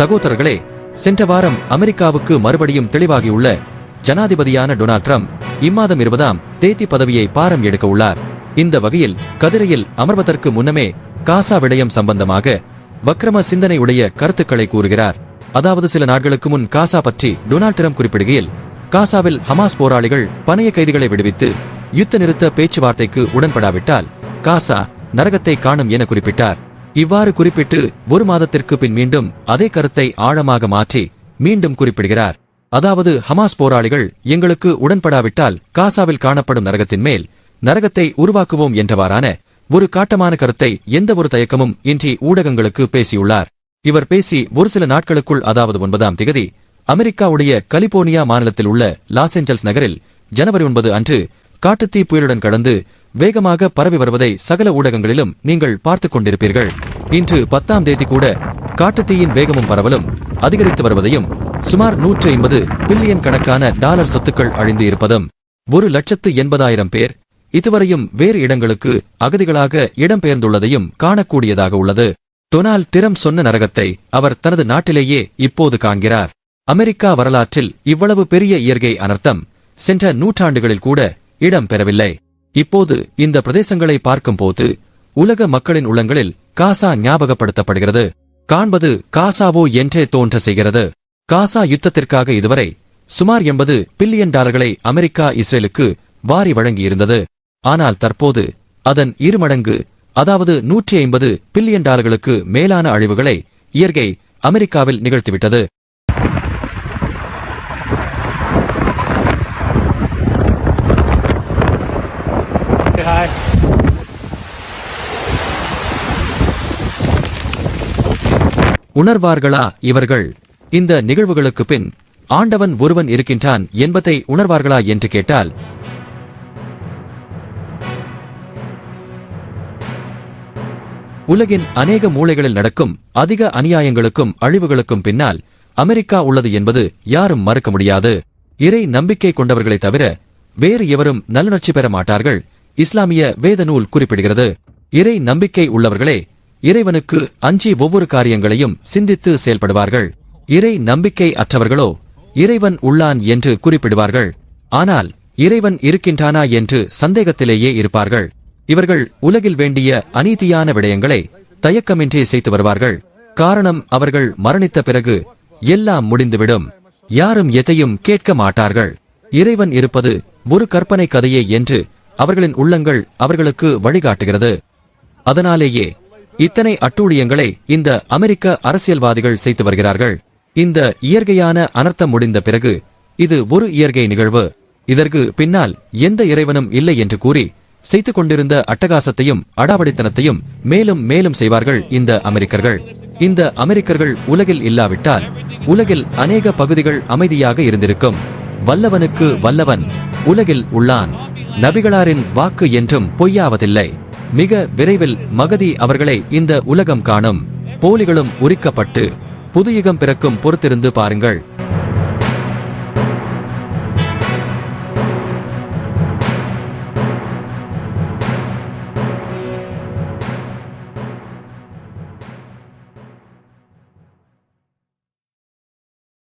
சகோதரர்களே சென்ற வாரம் அமெரிக்காவுக்கு மறுபடியும் தெளிவாகியுள்ள ஜனாதிபதியான டொனால்ட் ட்ரம்ப் இம்மாதம் இருபதாம் தேதி பதவியை பாரம் எடுக்க உள்ளார். இந்த வகையில் கதிரையில் அமர்வதற்கு முன்னமே காசா விடயம் சம்பந்தமாக வக்ரம சிந்தனையுடைய கருத்துக்களை கூறுகிறார். அதாவது சில நாட்களுக்கு முன் காசா பற்றி டொனால்ட் ட்ரம்ப் குறிப்பிடுகையில் காசாவில் ஹமாஸ் போராளிகள் பணைய கைதிகளை விடுவித்து யுத்த நிறுத்த பேச்சுவார்த்தைக்கு உடன்படாவிட்டால் காசா நரகத்தை காணும் என குறிப்பிட்டார். இவ்வாறு குறிப்பிட்டு ஒரு மாதத்திற்கு பின் மீண்டும் அதே கருத்தை ஆழமாக மாற்றி மீண்டும் குறிப்பிடுகிறார். அதாவது ஹமாஸ் போராளிகள் எங்களுக்கு உடன்படாவிட்டால் காசாவில் காணப்படும் நரகத்தின் மேல் நரகத்தை உருவாக்குவோம் என்றவாறான ஒரு காட்டமான கருத்தை எந்த ஒரு தயக்கமும் இன்றி ஊடகங்களுக்கு பேசியுள்ளார். இவர் பேசி ஒரு சில நாட்களுக்குள் அதாவது ஒன்பதாம் திகதி அமெரிக்காவுடைய கலிபோர்னியா மாநிலத்தில் உள்ள லாஸ் ஏஞ்சல்ஸ் நகரில் ஜனவரி ஒன்பது அன்று காட்டுத்தீ புயலுடன் கடந்து வேகமாக பரவி வருவதை சகல ஊடகங்களிலும் நீங்கள் பார்த்துக் கொண்டிருப்பீர்கள். இன்று பத்தாம் தேதி கூட காட்டுத்தீயின் வேகமும் பரவலும் அதிகரித்து வருவதையும் சுமார் நூற்று ஐம்பது பில்லியன் கணக்கான டாலர் சொத்துக்கள் அழிந்து இருப்பதும் ஒரு லட்சத்து எண்பதாயிரம் பேர் இதுவரையும் வேறு இடங்களுக்கு அகதிகளாக இடம்பெயர்ந்துள்ளதையும் காணக்கூடியதாக உள்ளது. டொனால்ட் டிரம் சொன்ன நரகத்தை அவர் தனது நாட்டிலேயே இப்போது காண்கிறார். அமெரிக்கா வரலாற்றில் இவ்வளவு பெரிய இயற்கை அனர்த்தம் சென்ற நூற்றாண்டுகளில் கூட இடம் பெறவில்லை. இப்போது இந்த பிரதேசங்களை பார்க்கும்போது உலக மக்களின் உள்ளங்களில் காசா ஞாபகப்படுத்தப்படுகிறது. காண்பது காசாவோ என்றே தோன்ற செய்கிறது. காசா யுத்தத்திற்காக இதுவரை சுமார் எண்பது பில்லியன் டாலர்களை அமெரிக்கா இஸ்ரேலுக்கு வாரி வழங்கியிருந்தது. ஆனால் தற்போது அதன் இருமடங்கு அதாவது நூற்றி ஐம்பது பில்லியன் டாலர்களுக்கு மேலான அழிவுகளை இயற்கை அமெரிக்காவில் நிகழ்த்திவிட்டது. உணர்வார்களா இவர்கள்? இந்த நிகழ்வுகளுக்கு பின் ஆண்டவன் ஒருவன் இருக்கின்றான் என்பதை உணர்வார்களா என்று கேட்டால் உலகின் அநேக மூலைகளில் நடக்கும் அதிக அநியாயங்களுக்கும் அழிவுகளுக்கும் பின்னால் அமெரிக்கா உள்ளது என்பது யாரும் மறுக்க முடியாது. இறை நம்பிக்கை கொண்டவர்களை தவிர வேறு எவரும் நல்லுணர்ச்சி பெற மாட்டார்கள். இஸ்லாமிய வேத நூல் குறிப்பிடுகிறது. இறை நம்பிக்கை உள்ளவர்களே இறைவனுக்கு அஞ்சி ஒவ்வொரு காரியங்களையும் சிந்தித்து செயல்படுவார்கள். இறை நம்பிக்கை அற்றவர்களோ இறைவன் உள்ளான் என்று குறிப்பிடுவார்கள். ஆனால் இறைவன் இருக்கின்றானா என்று சந்தேகத்திலேயே இருப்பார்கள். இவர்கள் உலகில் வேண்டிய அநீதியான விடயங்களை தயக்கமின்றி செய்து வருவார்கள். காரணம் அவர்கள் மரணித்த பிறகு எல்லாம் முடிந்துவிடும். யாரும் எதையும் கேட்க மாட்டார்கள். இறைவன் இருப்பது ஒரு கற்பனை கதையே என்று அவர்களின் உள்ளங்கள் அவர்களுக்கு வழிகாட்டுகிறது. அதனாலேயே இத்தனை அட்டூழியங்களை இந்த அமெரிக்க அரசியல்வாதிகள் செய்து வருகிறார்கள். இந்த இயற்கையான அனர்த்தம் முடிந்த பிறகு இது ஒரு இயற்கை நிகழ்வு. இதற்கு பின்னால் எந்த இறைவனும் இல்லை என்று கூறி செய்து கொண்டிருந்த அட்டகாசத்தையும் அடாவடித்தனத்தையும் மேலும் மேலும் செய்வார்கள் இந்த அமெரிக்கர்கள். இந்த அமெரிக்கர்கள் உலகில் இல்லாவிட்டால் உலகில் அநேக பகுதிகள் அமைதியாக இருந்திருக்கும். வல்லவனுக்கு வல்லவன் உலகில் உள்ளான். நபிகளாரின் வாக்கு என்றும் பொய்யாவதில்லை. மிக விரைவில் மகதி அவர்களை இந்த உலகம் காணும். போலிகளும் உரிக்கப்பட்டு புதுயுகம் பிறக்கும் பொறுத்திருந்து பாருங்கள்.